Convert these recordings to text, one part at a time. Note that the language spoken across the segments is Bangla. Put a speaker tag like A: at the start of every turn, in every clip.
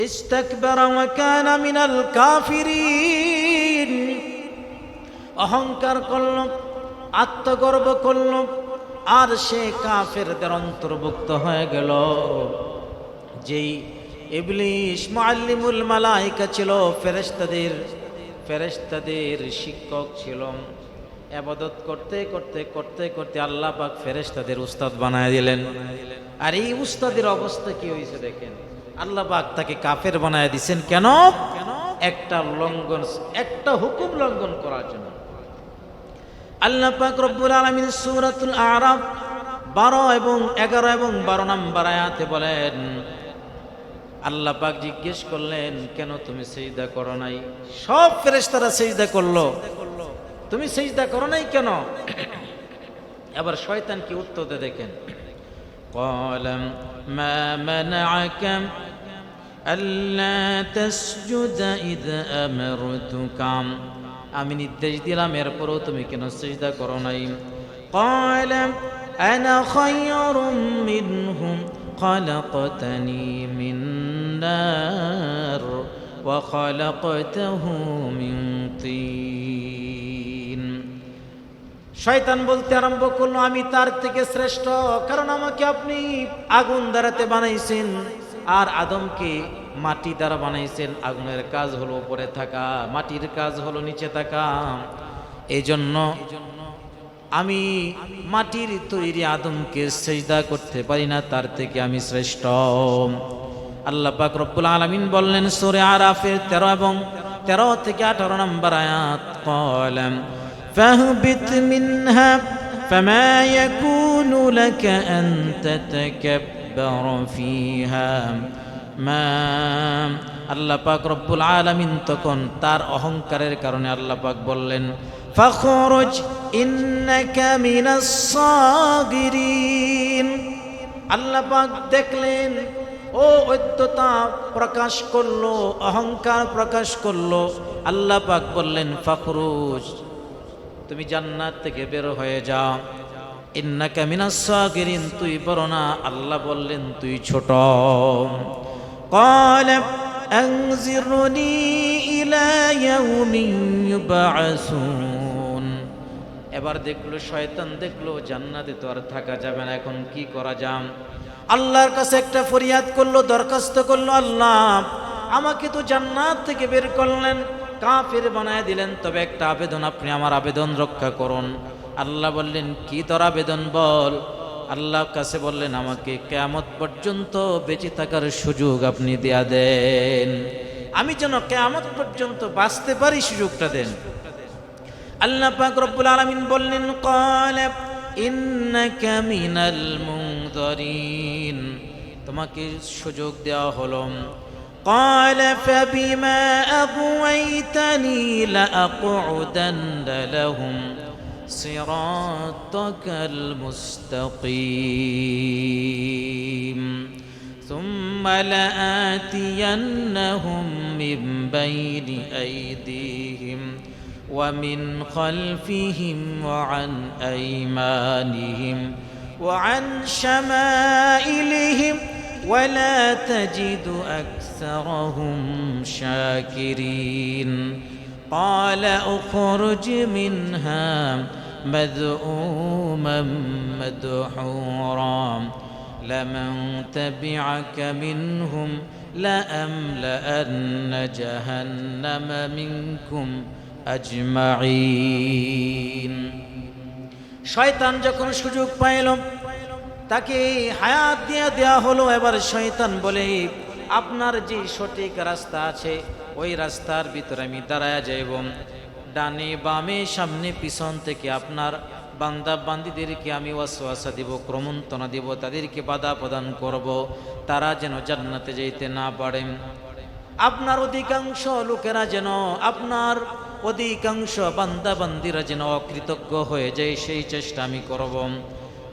A: استكبر وكان من الكافرين অহংকার করল আত্মগর্ব করল আর সে কাফেরদের অন্তর্ভুক্ত হয়ে গেল যেই ইবলিশ মুআল্লিমুল মালাইকা ছিল ফেরেশতাদের ফেরেশতাদের শিক্ষক ছিল আবাদত করতে করতে করতে করতে আল্লাহ পাক ফেরেশতাদের উস্তাদ বানায় দিলেন আর এই উস্তাদের অবস্থা কি হয়েছে দেখেন আল্লাহ পাক তাকে কাফের বানায় দিছেন কেন? কেন একটা লঙ্ঘন, একটা হুকুম লঙ্ঘন করার জন্য। আল্লাহ পাক রব্বুল আলামিন সূরাতুল আরাফ 12 এবং 11 এবং বারো নাম্বার আয়াতে বলেন, আল্লাহ পাক জিজ্ঞেস করলেন, কেন তুমি সেইদা করো নাই? সব ফেরেস্তারা সেইদা করল। তুমি সেইদা করো নাই কেন? এবার শয়তান কি উত্তর দেখেন। কলম ما منعك ألا تسجد إذ أمرتك আমি নির্দেশ দিলাম এরপরও তুমি কেন সেজদা করো নাই قال أنا خير منهم خلقتني من نار وخلقته من طين শয়তান বলতে আরম্ভ করল, আমি তার থেকে শ্রেষ্ঠ, কারণ আমাকে আপনি আগুন দ্বারাতে বানাইছেন। আর আদমকে মাটি দ্বারা বানাইছেন। আগুনের কাজ হলো উপরে থাকা, মাটির কাজ হলো নিচে থাকা। এই জন্য আমি মাটির তৈরি আদমকে সেজদা করতে পারি না, তার থেকে আমি শ্রেষ্ঠ। আল্লাহ পাক রব্বুল আলামিন বললেন, সূরা আরাফের 13 এবং 13 থেকে 18 নম্বর আয়াত কলাম فاهبط منها فما يكون لك أن تتكبر فيها ما আল্লাহ পাক রব্বুল আলামিন তখন তার অহংকারের কারণে আল্লাহ পাক বললেন ফখরুজ ইন্নাকা মিনাস সাগিরিন আল্লাহ পাক দেখলেন ও ঐদ্যতা প্রকাশ করলো অহংকার প্রকাশ করলো আল্লাহ পাক বললেন ফখরুজ তুমি জান্নাত থেকে বের হয়ে যাও ইন্নাকা মিনাস সাগিরিন তুই বড় না আল্লাহ বললেন তুই ছোট قال أنذرني إلى يوم يبعثون এবার দেখলো শয়তান দেখলো জান্নাতে তো আর থাকা যাবে না এখন কি করা যাম আল্লাহর কাছে একটা ফরিয়াদ করলো দরখাস্ত করলো আল্লাহ আমাকে তো জান্নাত থেকে বের করলেন কাফের বানায় দিলেন, তবে একটা আবেদন, আপনি আমার আবেদন রক্ষা করুন। আল্লাহ বললেন, কি তোর আবেদন বল? আল্লাহ কাছে বললেন, আমাকে কেয়ামত পর্যন্ত বেঁচে থাকার সুযোগ আপনি দেয়া দেন। আমি যেন কেয়ামত পর্যন্ত বাঁচতে পারি সুযোগটা দেন। আল্লাহ পাক রব্বুল আলামিন বললেন ক্বালা ইন্নাকা তোমাকে সুযোগ দেওয়া হলো। قال فبما أغويتني لأقعدن لهم صراطك المستقيم. ثم لآتينهم من بين أيديهم ومن خلفهم وعن أيمانهم وعن شمائلهم ولا تجد أكثرهم شاكرين قال اخرج منها مذءوما مدحورا لمن تبعك منهم لأملأن جهنم منكم أجمعين শয়তান যখন সুযোগ পাইল তাকে হায়াত দিয়ে দেয়া হলো। এবার শয়তান বলে, আপনার যে সঠিক রাস্তা আছে, ওই রাস্তার ভিতরে আমি দাঁড়ায় যাইব। ডানে বামে সামনে পিছন থেকে আপনার বান্দা বান্দিদেরকে আমি ওয়াসওয়াসা দিব, ক্রমন্তনা দিব, তাদেরকে বাধা প্রদান করব। তারা যেন জান্নাতে যেতে না পারেন আপনার অধিকাংশ লোকেরা যেন, আপনার অধিকাংশ বান্দা বান্দিরা যেন অকৃতজ্ঞ হয়ে যায়, সেই চেষ্টা আমি করব।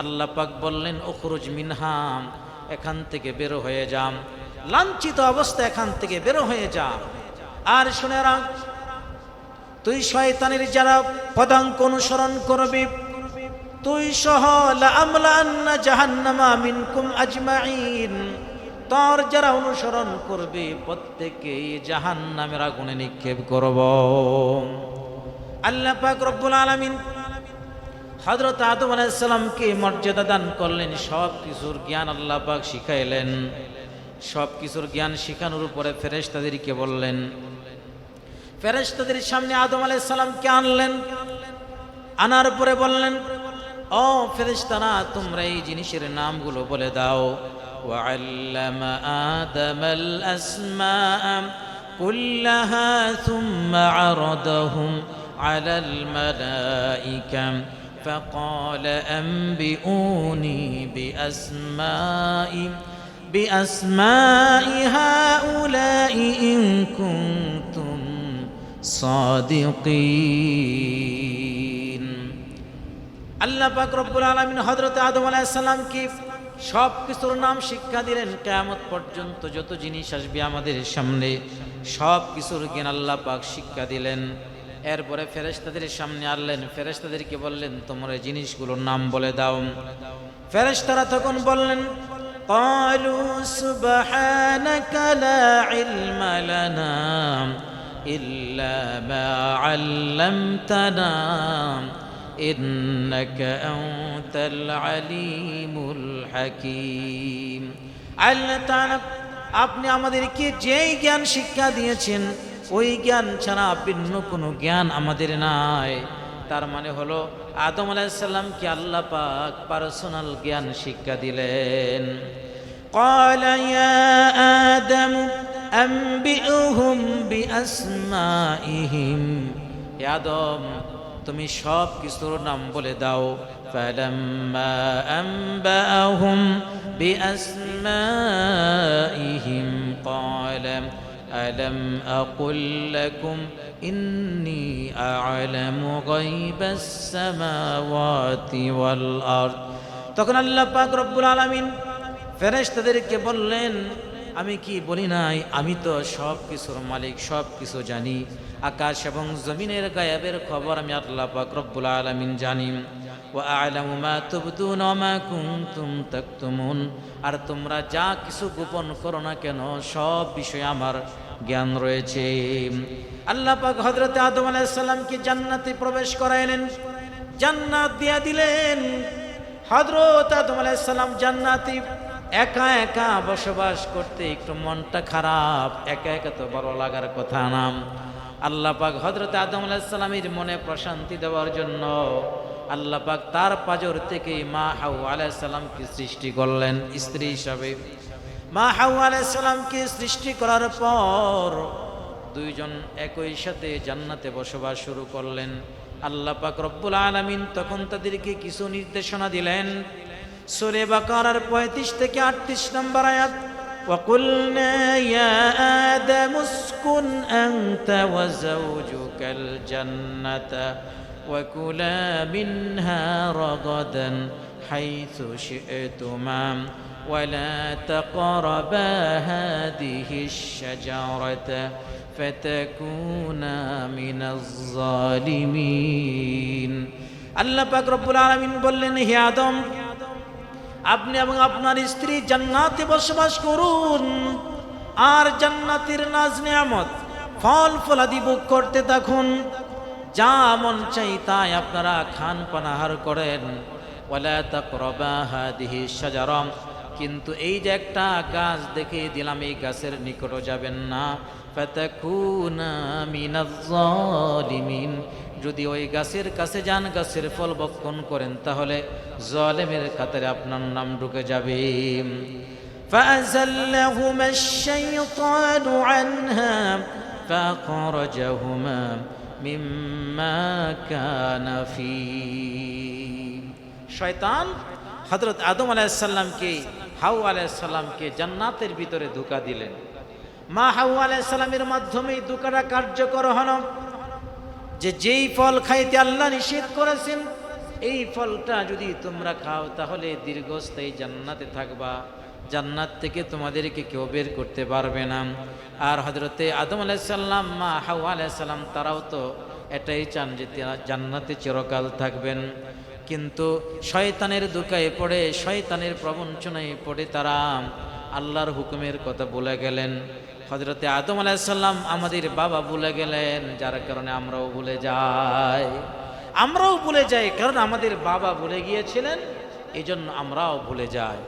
A: আল্লাহ পাক বললেন ওখরুজ মিনহাম, এখান থেকে বের হয়ে যাম। লাঞ্ছিত অবস্থা এখান থেকে বের হয়ে যা আর শুনে রাখ, তুই শয়তানের যারা পদাঙ্ক অনুসরণ করবি, তুই সহ জাহান্নামা মিনকুম আজমাইন। তোর যারা অনুসরণ করবে, প্রত্যেকেই জাহান নামের আগুনে নিক্ষেপ করব। আল্লাহ পাক রব্বুল আলামিন হজরত আদম আলাইসাল্লামকে মর্যাদা দান করলেন সব কিছুর জ্ঞান আল্লাহ পাক শিখাইলেন সব কিছুর জ্ঞান শিখানোর উপরে ফেরেশতাদেরকে বললেন ফেরেশতাদের সামনে আদম আলাইসাল্লামকে আনলেন আনার পরে বললেন ও ফেরেশতারা তোমরা এই জিনিসের নামগুলো বলে দাও وعلم آدم الأسماء كلها ثم عرضهم على الملائكة فقال أنبئوني بأسماء بأسماء هؤلاء إن كنتم صادقين আল্লাহ পাক রব্বুল আলামিন হযরত আদম আলাইহিস সালামকে সব কিছুর নাম শিক্ষা দিলেন কিয়ামত পর্যন্ত যত জিনিস আসবে আমাদের সামনে সব কিছুর জ্ঞান আল্লাহ পাক শিক্ষা দিলেন এরপরে ফেরেশতাদের সামনে আনলেন ফেরেশতাদেরকে বললেন তোমরা এই জিনিসগুলোর নাম বলে দাও ফেরেশতারা তখন বললেন قالوا سبحانك لا علم لنا إلا ما علمتنا إنك أنت العليم الحكيم আল্লাহ তাআলা আপনি আমাদেরকে যেই জ্ঞান শিক্ষা দিয়েছেন ওই জ্ঞান ছাড়া ভিন্ন কোনো জ্ঞান আমাদের নাই তার মানে হলো আদম আলাইসাল্লামকে আল্লাহ পাক পার্সোনাল জ্ঞান শিক্ষা দিলেন قال يا آدم أنبئهم بأسمائهم يا آدم তুমি সব কিছুর নাম বলে দাও فلما أنبأهم بأسمائهم قال ألم أقل لكم إني أعلم غيب السماوات والأرض তখন আল্লাহ পাক রব্বুল আলামিন ফেরেশতাদেরকে বললেন আমি কি বলি নাই আমি তো সব কিছুর মালিক সব কিছু জানি আকাশ এবং জমিনের গায়েবের খবর আমি আল্লাহ পাক রব্বুল আলামিন জানি ও আলামু মা তুবদুন ওয়া মা কুনতুম তাকতুমুন আর তোমরা যা কিছু গোপন করো না কেন সব বিষয়ে আমার জ্ঞান রয়েছে। আল্লাহ পাক হযরতে আদম আলাইহিস সালামকে জান্নাতে প্রবেশ করাইলেন। জান্নাত দিয়া দিলেন। হযরত আদম আলাইহিস সালাম জান্নাতে একা একা বসবাস করতে একটু মনটা খারাপ, একা একা তো বড় লাগার কথা নাম আল্লাহ পাক হজরত আদম আলাইসাল্লামের মনে প্রশান্তি দেওয়ার জন্য আল্লাহ পাক তার পাজর থেকে মা হাউ আলাইসাল্লামকে সৃষ্টি করলেন। স্ত্রী হিসাবে মা হাউ আলাইসাল্লামকে সৃষ্টি করার পর দুইজন একই সাথে জান্নাতে বসবাস শুরু করলেন আল্লাহ পাক রব্বুল আলামিন তখন তাদেরকে কিছু নির্দেশনা দিলেন সুরে বাকারার পঁয়ত্রিশ থেকে আটত্রিশ নম্বর আয়াত وقلنا يا آدم اسكن أنت وزوجك الجنة وكلا منها رغدا حيث شئتما ولا تقربا هذه الشجرة فتكونا من الظالمين আল্লাহ পাক রব্বুল আলামিন বললেন হে আদম আপনি এবং আপনার স্ত্রী জান্নাতে বসবাস করুন আর জান্নাতের নাজ নিয়ামত ফল ফলাদি ভোগ করতে থাকুন যা মন চাই তাই আপনারা খান পানাহার করেন ওয়ালা তাকরাবা হাদিহি শাজারাম কিন্তু এই যে একটা গাছ দেখে দিলাম এই গাছের নিকটও যাবেন না ফাতাকুনা মিনাজ জালিমিন যদি ওই গাছের কাছে যান গাছের ফল বক্ষণ করেন তাহলে জলেমের কাতারে আপনার নাম ঢুকে যাবে فأزلهما الشيطان عنها فأخرجهما مما كان فيه শয়তান হযরত আদম আলাইসাল্লামকে হাউ আলাইসাল্লামকে জান্নাতের ভিতরে ধোকা দিলেন। মা হাউ আলাইসাল্লামের মাধ্যমেই ধোকাটা কার্যকর হলো। যে যেই ফল খাইতে আল্লাহ নিষেধ করেছেন, এই ফলটা যদি তোমরা খাও, তাহলে দীর্ঘস্থায়ী জান্নাতে থাকবা। জান্নাত থেকে তোমাদেরকে কেউ বের করতে পারবে না। আর হজরতে আদম আলাইসাল্লাম মা হাউ আলাইসাল্লাম তারাও তো এটাই চান যে তারা জান্নাতে চিরকাল থাকবেন। কিন্তু শয়তানের দুকায় পড়ে, শয়তানের প্রবঞ্চনায় পড়ে তারা। আল্লাহর হুকুমের কথা বলে গেলেন। হজরতে আদম আলাইসাল্লাম আমাদের বাবা বলে গেলেন, যার কারণে আমরাও ভুলে যাই। আমরাও ভুলে যাই, কারণ আমাদের বাবা ভুলে গিয়েছিলেন এই জন্য আমরাও ভুলে যাই।